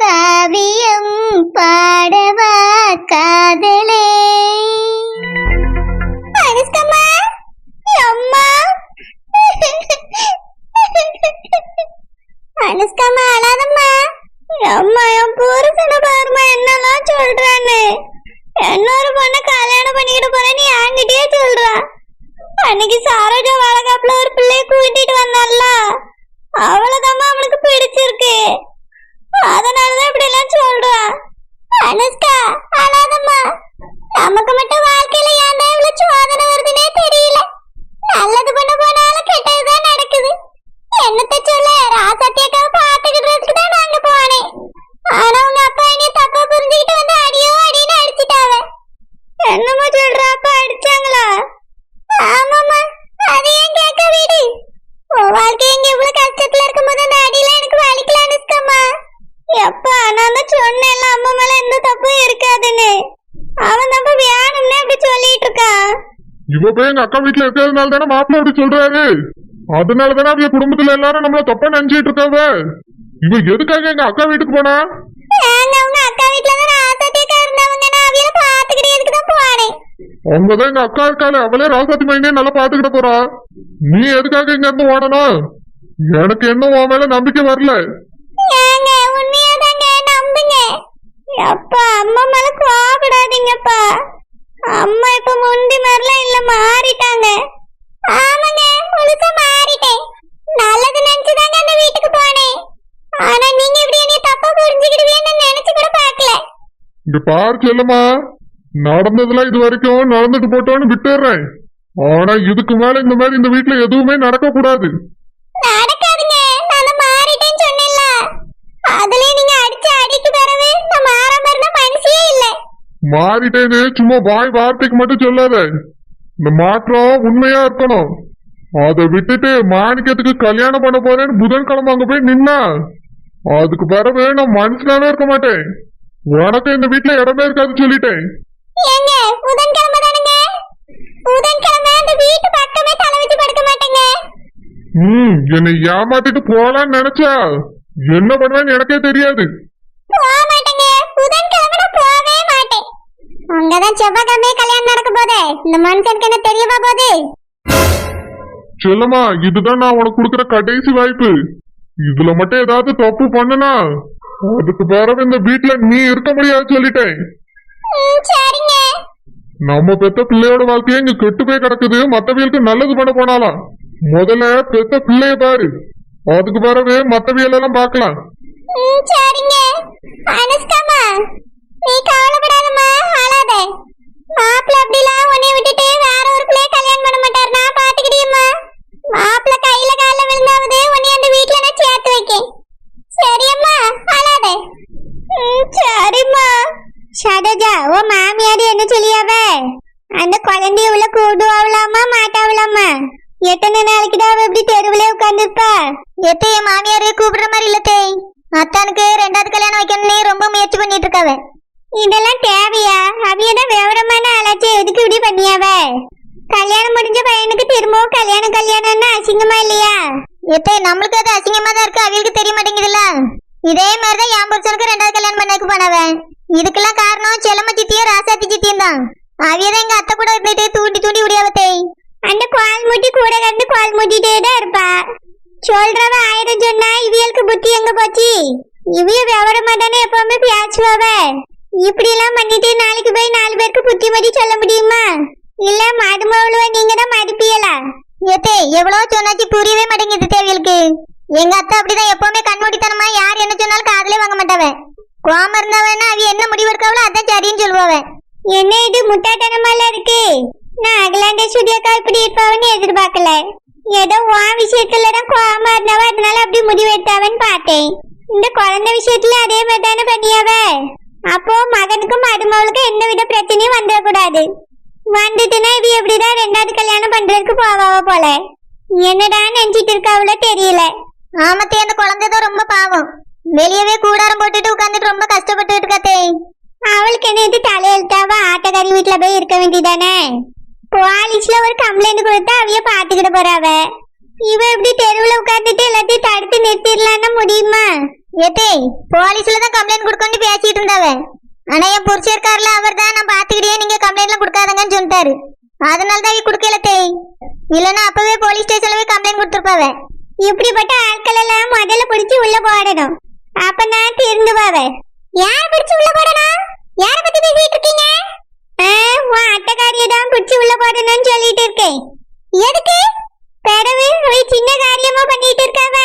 காவியம் பாடவா காதலே. அனுஷ்கம்மா அம்மா. அழாதம்மா அம்மா என் புருஷனை பாருமா என்னெல்லாம் சொல்றான்னு இன்னொரு பொண்ணை கல்யாணம் பண்ணிக்கிட்டு போறேன்னு என்கிட்டயே சொல்றா அன்னைக்கு சாரோஜா வளகாப்புல ஒரு பிள்ளைய கூட்டிட்டு வந்தால அவளதாம்மா அவனுக்கு பிடிச்சிருக்கு அதனாலதான் இப்படி எல்லாம் சொல்றா அனுஷ்கா அழாதம்மா நமக்கு மட்டும் வாழ்க்கையில ஏன்டா இவ்வளவு சோதனை வருதுன்னே தெரியல நல்லது பண்ண போனாலும் கெட்டதுதான் நடக்குது என்னத்த சொல்ல ராசத்தியக்காவை பாத்துக்கிட்டதுக்கு தான் நாங்க போனேன் ஆனா உங்க அப்பா என்னைய தப்பா புரிஞ்சுக்கிட்டு வந்து அடியோ அடின்னு அடிச்சிட்டாவ என்னமோ சொல்ற அப்பா அடிச்சாங்களா ஆமாம்மா அதை ஏன் கேட்க வீடு உன் வாழ்க்கை இங்க இவ்வளவு கஷ்டத்துல இருக்கும்போது அந்த அடியில எனக்கு வலிக்கல அனுஷ்கம்மா எப்பா நான் தான் சொன்னேன்ல அம்மா மேல எந்த தப்பும் இருக்காதுன்னு அவன் தப்பு வேணும்னே அப்படி சொல்லிட்டு இருக்கான் இவ போய் எங்க அக்கா வீட்டுல இருக்கிறதுனால தானே மாப்பிள்ள அப்படி சொல்றாரு? அதனால தானே அவங்க குடும்பத்துல எல்லாரும் நம்மள தப்பா நினைச்சிட்டு இருக்காவ இவ எதுக்காக எங்க அக்கா வீட்டுக்கு போனா? அவங்கதான் எங்க அக்கா இருக்காளே அவளே ராசாத்தி மைனே நல்லா பாத்துக்கிட்ட போறா. நீ எதுக்காக இங்க இருந்து ஓடணும்? எனக்கு என்ன உன் மேல நம்பிக்கை வரல? அப்பா அம்மா மேல அம்மா இப்ப முந்தி மாதிரிலாம் இல்ல மாறிட்டாங்க. ஆமாங்க முழுசா மாறிட்டேன். நல்லது நினைச்சுதாங்க அந்த வீட்டுக்கு போனேன். ஆனா நீங்க இப்படி என்னைய தப்பா புரிஞ்சுக்கிடுவீங்கன்னு நினைச்சு கூட பார்க்கல. இங்க பாரு செல்லம்மா. நடந்ததெல்லாம் இது வரைக்கும் நடந்துட்டு போட்டோன்னு விட்டுடுறேன். ஆனா இதுக்கு மேல இந்த மாதிரி இந்த வீட்டுல எதுவுமே நடக்க கூடாது நடக்காதுங்க நான் மாறிட்டேன்னு சொன்னேன்ல அதுலயே நீங்க அடிச்ச அடிக்கு பிறகு நான் மாறாம இருந்த மனுஷியே இல்லை மாறிட்டேன்னு சும்மா வாய் வார்த்தைக்கு மட்டும் சொல்லாத. இந்த மாற்றம் உண்மையா இருக்கணும். அதை விட்டுட்டு மாணிக்கத்துக்கு கல்யாணம் பண்ண போறேன்னு புதன்கிழமை அங்க போய் நின்னா அதுக்கு பிறகு நான் மனுஷனாவே இருக்க மாட்டேன். உனக்கு இந்த வீட்டுல இடமே இருக்காது சொல்லிட்டேன். என்னை ஏமாத்திட்டு போலான்னு நினைச்சா என்ன பண்ணுவேன்னு எனக்கே தெரியாது போக மாட்டேங்க புதன்கிழமை நான் போகவே மாட்டேன் அங்கதான் செவ்வாய்க்கிழமை கல்யாணம் நடக்க போதே. இந்த மனுஷனுக்கு என்ன தெரியவா போகுது செல்லம்மா இதுதான் நான் உனக்கு கொடுக்குற கடைசி வாய்ப்பு. இதுல மட்டும் ஏதாவது தப்பு பண்ணனா அதுக்கு பிறகு இந்த வீட்டுல நீ இருக்க முடியாது சொல்லிட்டேன். சரிங்க. நம்ம பெத்த பிள்ளையோட வாழ்க்கையே இங்க கெட்டு போய் கிடக்குது. மத்தவியலுக்கு நல்லது பண்ண போனாலாம். முதல்ல பெத்த பிள்ளைய பாரு. அதுக்கு பிறகு மத்தவியல் எல்லாம் பார்க்கலாம். ம், சரிங்க அனுஷ்காமா நீ கவலைப்படாதம்மா அழாத மாப்பிள்ள அப்படிலாம் உன்னை விட்டுட்டு வேற ஒரு பிள்ளைய கல்யாணம் பண்ண மாட்டார் நான் பாத்துக்கிட்டியம்மா மாப்பிள்ள கையில கால்ல விழுந்தாவது உன்னை அந்த வீட்ல நான் சேர்த்து வைக்கேன் சரியம்மா அழாத ம், சரிம்மா ஷடஜா ஓ மாமியார் என்ன சொல்லியாவ அந்த குழந்தைய கூடுவாங்களாமா கூடுவாவலாமா எத்தனை நாளைக்கு தான் அவ இப்படி தெருவுல உட்காந்துருப்பா எத்தைய மாமியாரே கூப்பிடுற மாதிரி இல்லத்தே அத்தானுக்கு ரெண்டாவது கல்யாணம் வைக்கணும்னே ரொம்ப முயற்சி பண்ணிட்டு இருக்காவ இதெல்லாம் தேவையா? அவியதான் விவரமான ஆளாச்சு. எதுக்கு இப்படி பண்ணியாவ? கல்யாணம் முடிஞ்ச பையனுக்கு திரும்பவும் கல்யாணம் கல்யாணம்னா அசிங்கமா இல்லையா? எத்தே நம்மளுக்கு அது அசிங்கமா தான் இருக்கு. அவியலுக்கு தெரிய மாட்டேங்குதுல்ல. இதே மாதிரிதான் என் புருஷனுக்கு ரெண்டாவது கல்யாணம் பண்ணக்கு போனவன் இதுக்கெல்லாம் காரணம் செல்லம்ம சித்தியும் ராசாத்தி சித்தியும் தான். அவியதான் எங்க அத்தை கூட இருந்துட்டு தூண்டி தூண்டி விடியாவத்தே அந்த குவால் மூட்டி கூட கண்டு குவால் மூட்டிட்டே தான் இருப்பா சொல்றவ ஆயிரம் சொன்னா இவியலுக்கு புத்தி எங்க போச்சு இவிய விவரமா தானே எப்பவுமே பேசுவாவ இப்படி எல்லாம் பண்ணிட்டு நாளைக்கு போய் நாலு பேருக்கு புத்திமதி சொல்ல முடியுமா இல்ல மருமவளுவ நீங்க தான் மதிப்பியலா ஏத்தே எவ்வளவு சொன்னாச்சு புரியவே மாட்டேங்குது தேவியலுக்கு எங்க அத்தை அப்படிதான் எப்பவுமே கண்மூடித்தனமா யார் என்ன சொன்னாலும் காதுலயே வாங்க மாட்டாவ கோம இருந்தவனா அவ என்ன முடிவு இருக்காவளோ அதான் சரின்னு சொல்லுவாவ என்ன இது முட்டாட்டனமால இருக்கு? நான் அகிலாண்ட கால் இப்படி இருப்பாவன்னு எதிர்பார்க்கல. ஏதோ உன் விஷயத்துல தான் கோவமா இருந்தாவ அதனால அப்படி முடிவெடுத்தாவன்னு பார்த்தேன். இந்த குழந்தை விஷயத்துல அதே மாதிரி தானே பண்ணியாவ? அப்போ மகனுக்கும் மருமகளுக்கும் எந்த வித பிரச்சனையும் வந்துடக்கூடாது. வந்துட்டுனா இது எப்படிதான் ரெண்டாவது கல்யாணம் பண்றதுக்கு போவாவ போல? என்னடா நினைச்சிட்டு இருக்காவளோ தெரியல. ஆமத்தே அந்த குழந்தைதான் ரொம்ப பாவம். வெளியவே கூடாரம் போட்டுட்டு உட்காந்துட்டு ரொம்ப கஷ்டப்பட்டு இருக்காத்தே. அவளுக்கு என்ன இது தலையெழுத்தாவ ஆட்டக்காரி வீட்டுல போய் இருக்க வேண்டியதானே? போலீஸ்ல ஒரு கம்ப்ளைண்ட் கொடுத்தா அவைய பாத்துக்கிட்டு போறாவ இவ இப்படி தெருவுல உட்கார்ந்துட்டு எல்லாத்தையும் தடுத்து நிறுத்திடலாம்னா முடியுமா? ஏத்தே போலீஸ்ல தான் கம்ப்ளைண்ட் கொடுக்கணும் பேசிட்டு இருந்தாவ. ஆனா என் புருஷன் இருக்காருல அவர் தான் நான் பாத்துக்கிட்டே நீங்க கம்ப்ளைண்ட்லாம் கொடுக்காதங்கன்னு சொல்லிட்டாரு. அதனால தான் கொடுக்கல தேய் இல்லைன்னா அப்பவே போலீஸ் ஸ்டேஷன்ல போய் கம்ப்ளைண்ட் கொடுத்துருப்பாவ. இப்படிப்பட்ட ஆட்கள் எல்லாம் முதல்ல பிடிச்சி உள்ள போடணும். அப்ப நான் திருந்துவாவே யார பிடிச்சு உள்ள போடணும் யார பத்தி பேசிட்டு இருக்கீங்க? ஆ, உன் அட்டக்காரிய தான் பிடிச்சு உள்ள போடணும்னு சொல்லிட்டு இருக்கேன். எதுக்கு? பிறவு அவ சின்ன காரியமா பண்ணிட்டு இருக்காவ.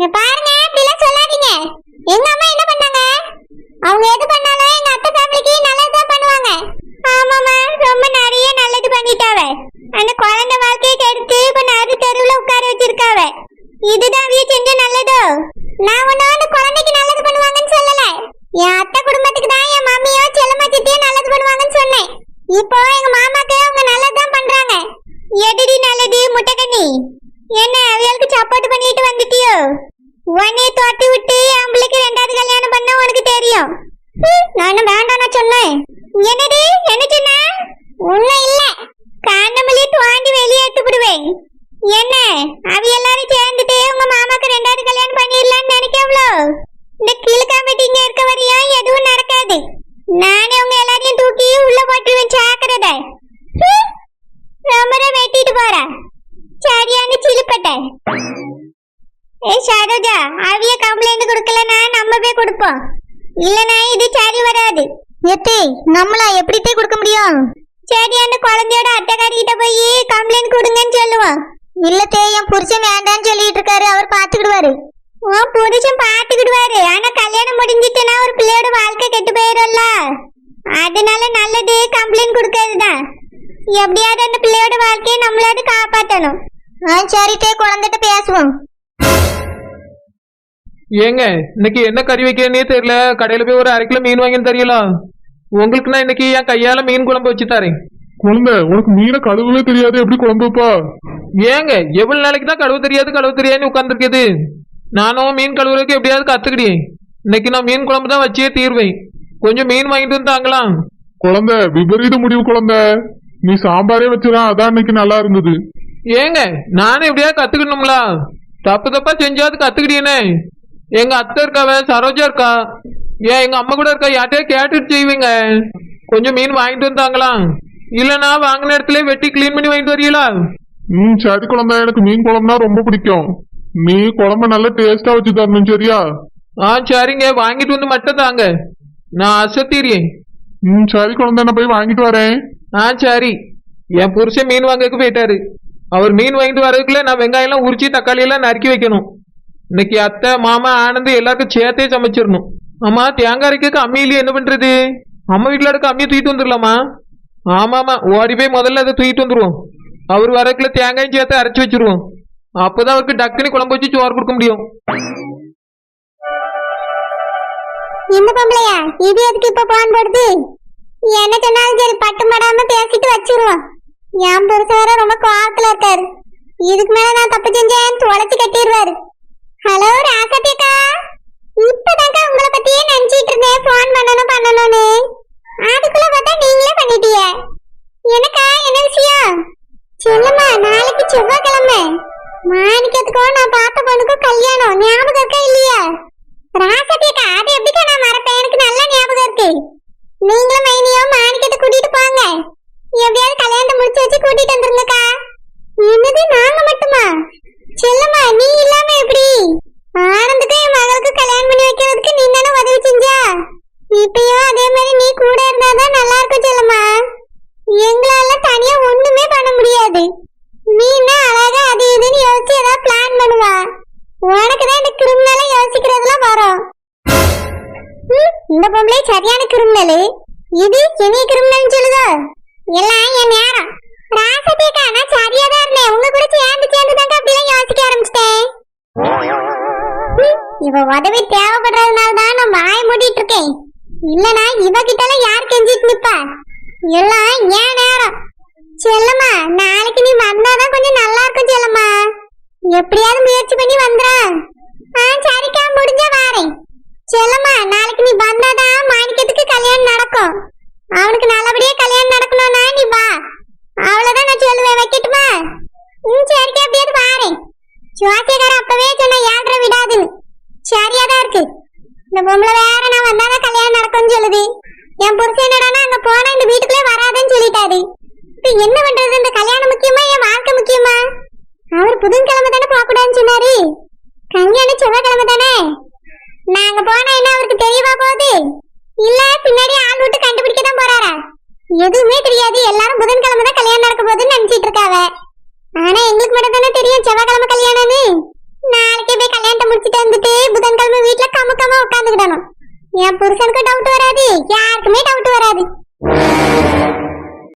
இங்க பாருங்க இப்படிலாம் சொல்லாதீங்க. எங்க அம்மா என்ன பண்ணாங்க? அவங்க எது பண்ணாலும் எங்க அத்தை ஃபேமிலிக்கு நல்லதுதான் பண்ணுவாங்க. ஆமாமா ரொம்ப நிறைய நல்லது பண்ணிட்டாவ. அந்த குழந்தை வாழ்க்கையை கெடுத்து இப்ப நடு தெருவுல உட்கார வச்சிருக்காவ. இதுதான் அவிய செஞ்ச நல்லதோ? நான் ஒண்ணு அந்த குழந்தைக்கு நல்லது பண்ணுவாங்கன்னு சொல்லல. என் அத்தை குடும்பத்துக்கு தான் என் மம்மியோ செல்லம்மா சித்தியோ நல்லது பண்ணுவாங்கன்னு சொன்னேன். இப்போ எங்க மாமாக்கு அவங்க நல்லதுதான் பண்றாங்க. எடிடி நல்லது? முட்டைக்கண்ணி என்ன அவியலுக்கு சப்போர்ட் பண்ணிட்டு வந்துட்டியோ? உன்னை தோட்டி விட்டு அவங்களுக்கு ரெண்டாவது கல்யாணம் பண்ண உனக்கு தெரியும். நானும் வேண்டாம் நான் சொன்னேன். என்னடி என்ன சொன்ன? ஒண்ணும் இல்ல. காண்டமல்லி தோண்டி வெளியே எடுத்து விடுவேன். என்ன அவ எல்லாரும் சேர்ந்துட்டு உங்க மாமாக்கு ரெண்டாவது கல்யாணம் பண்ணிடலாம்னு நினைக்கவளோ? இந்த கீழ்காம்பட்டி இங்க இருக்க வரையும் எதுவும் நடக்காது. நானே உங்க எல்லாரையும் தூக்கி உள்ள போட்டுருவேன் சாக்கிறத ரொம்ப வெட்டிட்டு போறேன் சரியான சிலுப்பட்டை ஏ சரோஜா அவிய கம்ப்ளைண்ட் கொடுக்கலனா நம்ம போய் கொடுப்போம். இல்லனா இது சரி வராது. எத்தி நம்மளா எப்படித்தே கொடுக்க முடியும்? சரி அந்த குழந்தையோட அட்டைக்காரி கிட்ட போய் கம்ப்ளைண்ட் கொடுங்கன்னு சொல்லுவோம். இல்ல தே என் புருஷன் வேண்டாம்னு சொல்லிட்டு இருக்காரு. அவர் பாத்துக்கிடுவாரு உன் புருஷன் பாத்துக்கிடுவாரு ஆனா கல்யாணம் முடிஞ்சிட்டுனா ஒரு பிள்ளையோட வாழ்க்கை கெட்டு போயிடும்ல. அதனால நல்லது கம்ப்ளைண்ட் கொடுக்கறதுதான். எப்படியாவது அந்த பிள்ளையோட வாழ்க்கையை நம்மளாவது காப்பாத்தணும். ஆ சரி தே குழந்தைகிட்ட பேசுவோம். ஏங்க இன்னைக்கு என்ன கறி வைக்கிறேனே தெரியல. கடையில போய் ஒரு அரை கிலோ மீன் வாங்கி தெரியல. உங்களுக்கு நான் இன்னைக்கு என் கையால மீன் குழம்பு வச்சு தரேன். குழந்தை உனக்கு மீனை கழுவவே தெரியாது. எப்படி குழம்பு வைப்பா? ஏங்க எவ்வளவு நாளைக்கு தான் கழுவு தெரியாது கழுவு தெரியாதுன்னு உட்காந்துருக்குது நானும் மீன் கழுவுறதுக்கு எப்படியாவது கத்துக்கிட்டேன் இன்னைக்கு நான் மீன் குழம்பு தான் வச்சே தீர்வேன். கொஞ்சம் மீன் வாங்கிட்டு வந்து தாங்களாம் குழந்தை விபரீத முடிவு குழந்தை. நீ சாம்பாரே வச்சுதான் அதான் இன்னைக்கு நல்லா இருந்தது. ஏங்க நானும் எப்படியாவது கத்துக்கணும்ல? தப்பு தப்பா செஞ்சாவது கத்துக்கிட்டேனே. எங்க அத்தை இருக்காவ சரோஜா இருக்கா? ஏன் எங்க அம்மா கூட இருக்கா யார்கிட்டயே கேட்டுட்டு செய்வீங்க? கொஞ்சம் மீன் வாங்கிட்டு வந்தாங்களாம் இல்லனா வாங்கின இடத்துல வெட்டி க்ளீன் பண்ணி வாங்கிட்டு வரீங்களா? ம் சரி குழந்தை எனக்கு மீன் குழம்புனா ரொம்ப பிடிக்கும். நீ குழம்ப நல்லா டேஸ்டா வச்சு தரணும் சரியா? ஆ சரிங்க. வாங்கிட்டு வந்து மட்டும் தாங்க. நான் அசத்திரியேன் ம் சரி குழந்தை நான் போய் வாங்கிட்டு வரேன் ஆ சரி என் புருஷன் மீன் வாங்கறதுக்கு போயிட்டாரு அவர் மீன் வாங்கிட்டு வரதுக்குள்ள நான் வெங்காயம் எல்லாம் உரிச்சு தக்காளி எல்லாம் நறுக்கி வைக்கணும் இன்னைக்கு அத்தை மாமா ஆனந்து எல்லாருக்கும் சேர்த்தே சமைச்சிடணும் ஆமா தேங்காய் அரைக்க அம்மியிலேயே என்ன பண்றது அம்மா வீட்டுல இருக்க அம்மியை தூக்கிட்டு வந்துடலாமா ஆமாமா ஓடி போய் முதல்ல அதை தூக்கிட்டு வந்துருவோம் அவர் வரக்குள்ள தேங்காயும் சேர்த்து அரைச்சி வச்சிருவோம் அப்பதான் அவருக்கு டக்குனு குழம்பு வச்சு சோறு கொடுக்க முடியும் இந்த பொம்பளையா? இது எதுக்கு இப்ப போன் போடுது? என்ன சொன்னாலும் சரி பட்டு படாம பேசிட்டு வச்சிருவோம். என் புருஷன் வேற ரொம்ப கோவத்துல இருக்காரு. இதுக்கு மேல நான் தப்பு செஞ்சேன் தொலைச்சு கட்டிடுவாரு. ஹலோ ராசத்தியக்கா இப்பதாக்கா உங்களை பத்தியே நினைச்சிட்டு இருந்தேன். போன் பண்ணணும் பண்ணணும் இந்த பொம்பளை சரியான கிரிமினல்? இது இனி கிரிமினல் சொல்லுதோ? எல்லாம் என் நேரம். ராசத்தேக்கா நான் சரியா தான் இருந்தேன் உங்க கூட சேர்ந்து சேர்ந்து தாங்க அப்படிலாம் யோசிக்க ஆரம்பிச்சிட்டேன். இவ உதவி தேவைப்படுறதுனால தான் நான் வாய் மூடிட்டு இருக்கேன் இல்லனா இவ கிட்ட யார் கெஞ்சிட்டு நிப்பா? எல்லாம் ஏன் நேரம். செல்லம்மா நாளைக்கு நீ வந்தாதான் கொஞ்சம் நல்லா இருக்கும் செல்லம்மா. எப்படியாவது முயற்சி பண்ணி வந்துறான் ஆ சரிக்கா முடிஞ்ச வாரேன். செல்லம்மா நாளைக்கு நீ வந்தாதான் மாணிக்கத்துக்கு கல்யாணம் நடக்கும். அவனுக்கு நல்லபடியா கல்யாணம் நடக்கணும்னா நீ வா. அவ்வளவுதான் நான் சொல்லுவேன் வைக்கட்டுமா? ம் சரிக்கா அப்படியாவது பாரு சுவாசியக்காரர் அப்பவே சொன்ன ஏழ்ற விடாதுன்னு. சரியாதான் இருக்கு. இந்த பொம்பளை என்ன அவருக்கு தெரியவா போகுது? இல்ல பின்னாடி ஆள் விட்டு கண்டுபிடிக்க தான் போறாரா? எதுவுமே தெரியாது. எல்லாரும் புதன்கிழமை தான் கல்யாணம் நடக்க போகுதுன்னு நினைச்சிட்டு இருக்காவ. ஆனா எங்களுக்கு மட்டும் தானே தெரியும் செவ்வாய்க்கிழமை கல்யாணம்னு. நாளைக்கே போய் கல்யாணத்தை முடிச்சுட்டு வந்துட்டு புதன்கிழமை வீட்டுல கமுக்கமா உட்காந்துக்கிடணும் என் புருஷனுக்கு டவுட் வராது. யாருக்குமே டவுட் வராது.